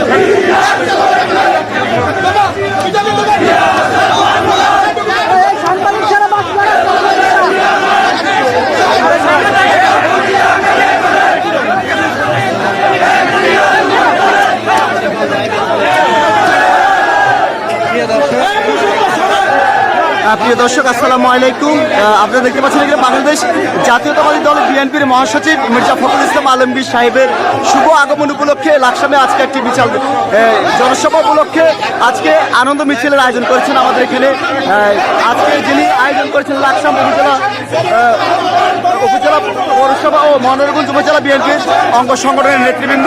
Hey, প্রিয় দর্শক, আসসালামু আলাইকুম। আপনারা দেখতে পাচ্ছেন এখানে বাংলাদেশ জাতীয়তাবাদী দল বিএনপির মহাসচিব মির্জা ফখরুল ইসলাম আলমগীর সাহেবের শুভ আগমন উপলক্ষে লাকসামে আজকে একটি বিশাল জনসভা উপলক্ষে আজকে আনন্দ মিছিলের আয়োজন করেছেন আমাদের এখানে। আজকে যিনি আয়োজন করেছেন লাকসাম উপজেলা উপজেলা পৌরসভা ও মনোরগঞ্জ উপজেলা বিএনপির অঙ্গ সংগঠনের নেতৃবৃন্দ।